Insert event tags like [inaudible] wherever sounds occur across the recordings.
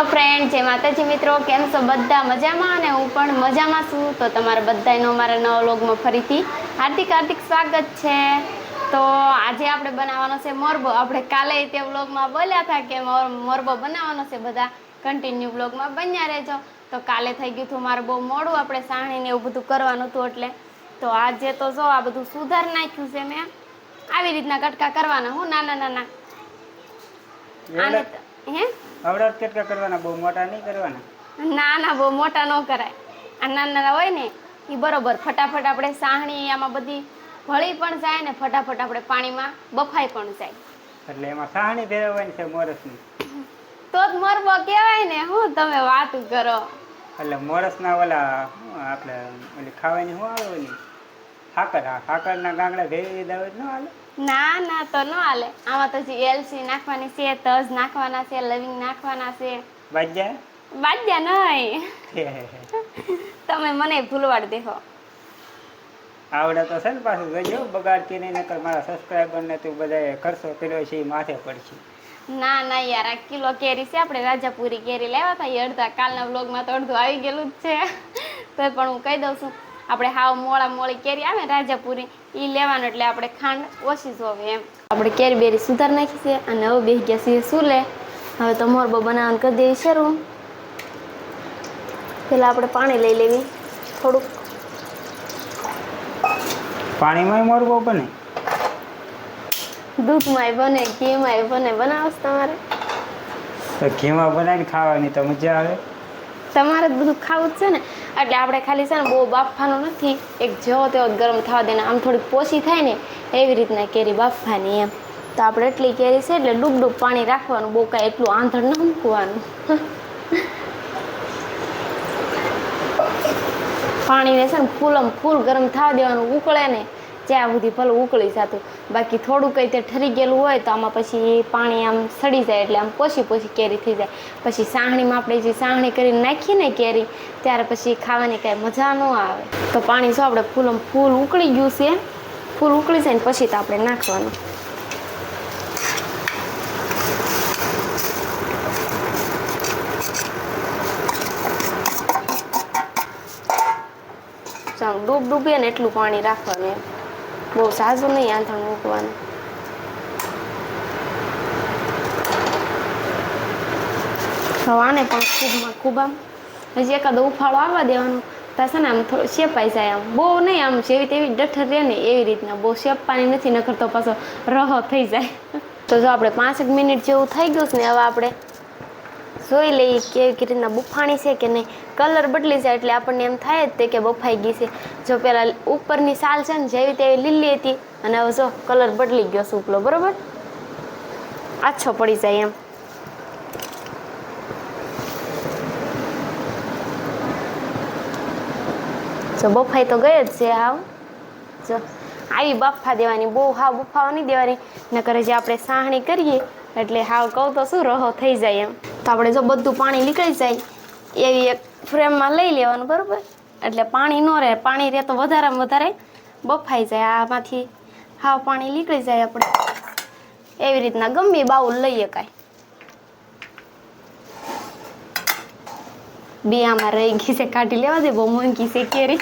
Hello friend જય માતાજી મિત્રો. કેમ છો બધા? મજામાં? અને હું પણ મજામાં છું. તો તમારા બધાનો અમારા નવા વ્લોગમાં ફરીથી હાર્દિક હાર્દિક સ્વાગત છે. તો આજે આપણે બનાવવાનો છે મોરબો. આપણે કાલે તે વ્લોગમાં બોલ્યા હતા કે મોરબો બનાવવાનો છે બધા. કન્ટિન્યુ વ્લોગમાં બન્યા રહેજો. તો કાલે થઈ ગયું હતું મારે બહુ મોડું. આપણે સાણીને એવું બધું કરવાનું હતું એટલે. તો આજે તો જો આ બધું સુધાર નાખ્યું છે મેં. આવી રીતના કટકા કરવાના હું નાના નાના આને હે? અવડાટ કેટલા કરવાના? બહુ મોટા નહીં કરવાના? ના ના બહુ મોટા ન કરાય. આ નાના નાના હોય ને એ બરોબર ફટાફટ આપણે સાહણી આમાં બધી ભળી પણ જાય ને ફટાફટ આપણે પાણીમાં બફાઈ પણ જાય. એટલે એમાં સાહણી ફેરવવાની છે મોરસની. તો જ મરબો કહેવાય ને હું તમે વાત કરો. એટલે મોરસના ઓલા આપણે ઓલી ખાવાની શું આવે ઓલી સાકર હા સાકરના ગાંગડા ભેવી દાવે ન હાલે? ના ના તો ન હાલે. આમાં તો જે એલસી નાખવાની છે તજ નાખવાના છે લવિંગ નાખવાના છે. બાજ્યા બાજ્યા નહીં તમે મને ભૂલવાડ દેહો. આવડે તો છે ને પાછું જોજો બગાડતી નહીં નકર મારા સબસ્ક્રાઈબરને તું બધા કરશો પેલો છે માથે પડશે. ના ના યાર આ કિલો કેરી છે આપણે રાજાપુરી કેરી લેવા હતા અડધા કાલના બ્લોગમાં તો અડધું આવી ગયેલું જ છે. તો પણ હું કહી દઉં છું આપણે હાવ મોળા મોળી કેરી આવે રાજાપુરી એ લેવાનું એટલે આપણે ખાંડ ઓછી જોવે એમ. આપણે કેરી બેરી સુધાર નાખી છે અને હવે બે ગયા છીએ શું લે હવે તો મોરબો બનાવવાનું કરી દેવી શરૂ. પેલા આપણે પાણી લઈ લેવી થોડુંક. પાણીમાંય મોરબો બને? દૂધમાંય બને ઘીમાંય બને બનાવશ તમારે. તો ઘીમાં બનાવીને ખાવાની તો મજા આવે. તમારે બધું ખાવું જ છે ને. એટલે આપણે ખાલી છે ને બહુ બાફવાનું નથી. એક જેવો તેવો ગરમ થવા દેને. આમ થોડીક પોચી થાય ને, એવી રીતના કેરી બાફવાની એમ. તો આપણે એટલી કેરી છે એટલે ડૂબ ડૂબ પાણી રાખવાનું. બહુ કાંઈ એટલું આંધણ ન મૂકવાનું. પાણીને છે ને ફૂલમ ફૂલ ગરમ થવા દેવાનું. ઉકળે ને જ્યાં સુધી ભલે ઉકળી જતું. બાકી થોડું કંઈ તે ઠરી ગયેલું હોય તો આમાં પછી પાણી આમ સડી જાય એટલે આમ પોછી પોછી કેરી થઈ જાય. પછી સાહણીમાં આપણે જે સાહણી કરીને નાખીએ ને કેરી, ત્યારે પછી ખાવાની કાંઈ મજા ન આવે. તો પાણી શું આપણે ફૂલ ફૂલ ઉકળી ગયું છે, ફૂલ ઉકળી જાય ને પછી તો આપણે નાખવાનું. ડૂબ ડૂબે ને એટલું પાણી રાખવાનું એમ. બહુ ઝાઝું નહીં આંધણ મૂકવાનું હવે આને પણ ખૂબમાં ખૂબ આમ હજી એકાદો ઉફાળો આવવા દેવાનો તાસે ને આમ થોડું શેપાઈ જાય આમ બહુ નહીં આમ જેવી તેવી ડઠર રહે ને એવી રીતના બહુ શેપવાની નથી નખર તો પાછો રહો થઈ જાય તો જો આપણે પાંચેક મિનિટ જેવું થઈ ગયું છે ને હવે આપણે જોઈ લઈએ કેવી કે રીતના બફાણી છે કે નહીં. કલર બદલી જાય એટલે આપણને એમ થાય જ તે કે બફાઈ ગઈ છે. જો પહેલાં ઉપરની સાલ છે ને જેવી તેવી લીલી હતી. અને હવે જો કલર બદલી ગયો છે ઉપલો, બરોબર? આછો પડી જાય એમ. જો બફાઈ તો ગઈ જ છે હાવ. જો આવી બફા દેવાની, બહુ હાવ બફાવા નહીં દેવાની. નકર જે આપણે સાહણી કરીએ એટલે હાવ કહું તો શું રહો થઈ જાય એમ. આપણે જો બધું પાણી નીકળી જાય, એવી એક ફ્રેમમાં લઈ લેવાનું, બરાબર? એટલે પાણી ન રહે, પાણી રહે તો વધારેમાં વધારે બફાઈ જાય, આમાંથી હાવ પાણી નીકળી જાય આપણે. એવી રીતના ગમે બાઉલ લઈએ કાંઈ. બે આમાં રહી ગઈ છે, કાઢી લેવા દે, બહુ મોંઘી છે કેરી.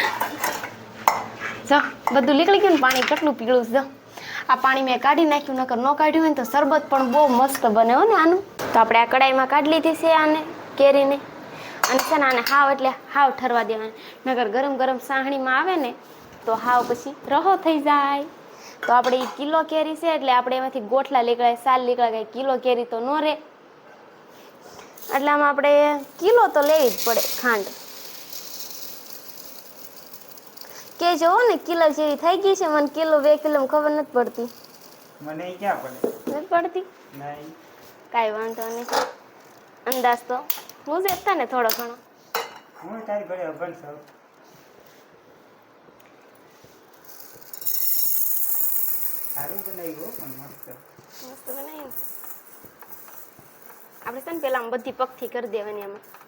[laughs] જો, બધું નીકળી ગયું ને, પાણી કેટલું પીળું છે આ પાણી મેં કાઢી નાખ્યું, નકર ન કાઢ્યું હોય તો શરબત પણ બહુ મસ્ત બને હો ને આનું. તો આપણે આ કડાઈમાં કાઢી લીધી છે આને, કેરીને. અને છે ને આને હાવ એટલે હાવ ઠરવા દેવાની. નકર ગરમ ગરમ સાહણીમાં આવે ને, તો હાવ પછી રહો થઈ જાય. તો આપણે એ કિલો કેરી છે એટલે આપણે એમાંથી ગોઠલા નીકળાય સાલ નીકળાય કિલો કેરી તો ન રહે. એટલે આમાં આપણે કિલો તો લેવી જ પડે ખાંડ. કે જોવો ને કિલો જેવી થઈ ગઈ છે મને કિલો બે કિલો ખબર નથી પડતી. મને ક્યાં પડે? નથી પડતી? નહીં. કાંઈ વાંધો નહીં. અંદાજ તો હું જ હતા ને થોડો ઘણો. હું તારી ઘરે અભણ છું. સારું બનાવ્યું હો પણ મસ્ત. મસ્ત બનાવ્યું. આપણે છે ને પેલા બધી પગથી કરી દેવાની આમાં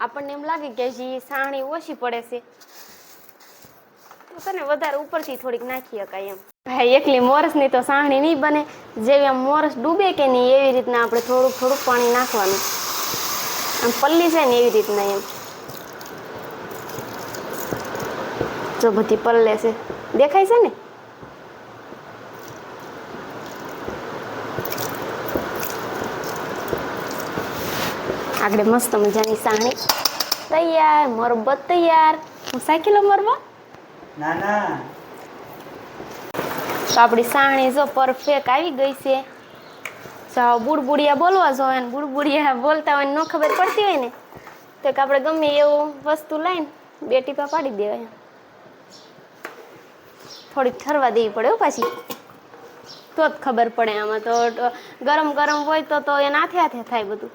આપણને એમ લાગે કે હજી સાણી ઓછી પડે છે. તો છે ને વધારે ઉપરથી થોડીક નાખી શકાય એમ. ભાઈ, એકલી મોરસની તો સાણી નહીં બને. જેવી આમ મોરસ ડૂબે કે નહીં, એવી રીતના આપણે થોડુંક થોડુંક પાણી નાખવાનું. આમ પલ્લી છે ને એવી રીતના એમ. જો બધી પલ્લે છે. દેખાય છે ને? આગળ મસ્ત મજાની સાણી તૈયાર મરબત તૈયાર. હું સાયકલો મરવા? ના ના. તો આપણી સાણી જો પરફેક્ટ આવી ગઈ છે. જાઓ બુડબુડિયા બોલવા જો ને બુડબુડિયા બોલતા હોય ને ખબર પડતી હોય ને તો કે આપણે ગમે એવું વસ્તુ લઈને બે ટીપા પાડી દેવાય. થોડીક ઠરવા દેવી પડે પાછી. તો જ ખબર પડે આમાં તો ગરમ ગરમ હોય તો તો એના હાથે હાથે થાય બધું.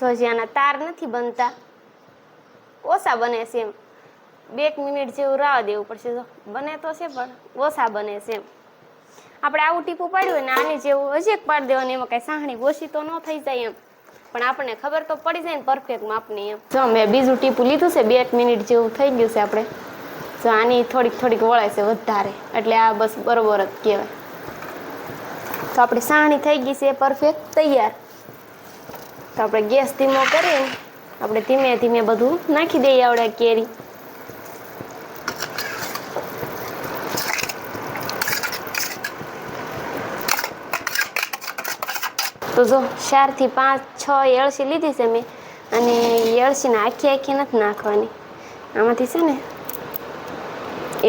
જો જ્યાંના તાર નથી બનતા. ઓછા બને છે એમ. બે મિનિટ જેવું રાહ દેવું પડશે જો. બને તો છે પણ ઓછા બને છે એમ. આપણે આવું ટીપું પાડ્યું ને આની જેવું હજી એક પાડી દેવાનું, એમાં કાંઈ સાહણી ઓછી તો ન થઈ જાય એમ. પણ આપણને ખબર તો પડી જાય ને પરફેક્ટ માપની એમ. જો, મેં બીજું ટીપું લીધું છે, બે મિનિટ જેવું થઈ ગયું છે આપણે. જો, આની થોડીક થોડીક વળે છે વધારે. એટલે આ બસ બરોબર જ કહેવાય. તો આપણી સાહણી થઈ ગઈ છે પરફેક્ટ તૈયાર. તો આપણે ગેસ ધીમો કરીને આપણે ધીમે ધીમે બધું નાખી દઈએ આવડે કેરી. તો જો ચારથી પાંચ, છ એળસી લીધી છે મેં અને એળસીને આખી આખી નથી નાખવાની. આમાંથી છે ને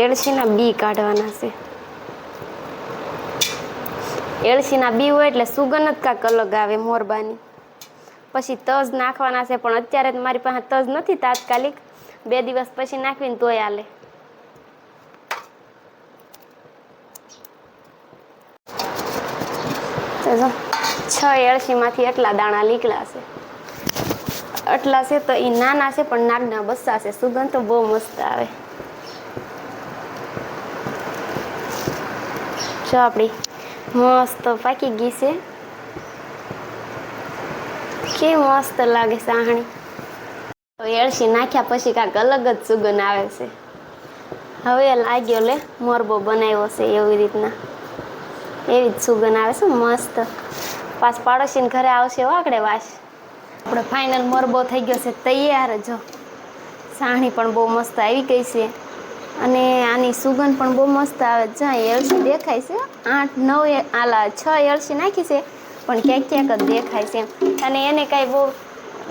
એળસીના બી કાઢવાના છે. એળસીના બી હોય એટલે સુગંધ કાંક અલગ આવે મોરબાની. પછી તજ નાખવાના છે, પણ અત્યારે મારી પાસે તજ નથી તાત્કાલિક. બે દિવસ પછી નાખવીને તોય હાલે છ એળસીમાંથી એટલા દાણા નીકળ્યા છે. એટલા છે તો એ નાના છે, પણ નાગના બસ્સા છે. સુગંધ તો બહુ મસ્ત આવે. જો આપણી મસ્ત પાકી ગઈ છે. કે મસ્ત લાગે સાહણી? તો એળસી નાખ્યા પછી કાંઈક અલગ જ સુગંધ આવે છે. હવે લાગ્યો લે, મોરબો બનાવ્યો છે એવી રીતના. એવી જ સુગંધ આવે છે, મસ્ત. પાછ પાડોશીને ઘરે આવશે વાકડે વાસ. આપણે ફાઇનલ મોરબો થઈ ગયો છે, તૈયાર જો સાહણી પણ બહુ મસ્ત આવી ગઈ છે. અને આની સુગંધ પણ બહુ મસ્ત આવે છે. એળસી દેખાય છે, આઠ, નવ આલા, છ એળસી નાખી છે. પણ ક્યાંક ક્યાંક જ દેખાય છે અને એને કાંઈ બહુ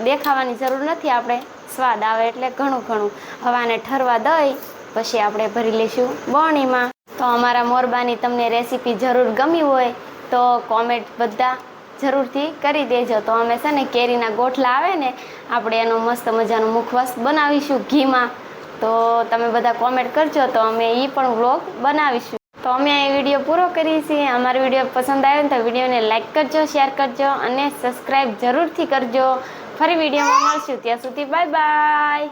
દેખાવાની જરૂર નથી આપણે. સ્વાદ આવે એટલે ઘણું ઘણું. હવાને ઠરવા દઈ, પછી આપણે ભરી લઈશું બરણીમાં તો અમારા મોરબાની તમને રેસીપી જરૂર ગમી હોય તો કોમેન્ટ બધા જરૂરથી કરી દેજો. તો અમે છે ને કેરીના ગોઠલા આવે ને, આપણે એનો મસ્ત મજાનો મુખવાસ બનાવીશું ઘીમાં. તો તમે બધા કોમેન્ટ કરજો તો અમે એ પણ વ્લોગ બનાવીશું. તો અમે આ વીડિયો પૂરો કરીએ છીએ. અમારો વીડિયો પસંદ આવ્યો ને તો વિડીયોને લાઈક કરજો શેર કરજો અને સબસ્ક્રાઈબ જરૂરથી કરજો. ફરી વિડીયોમાં મળશું. ત્યાં સુધી બાય બાય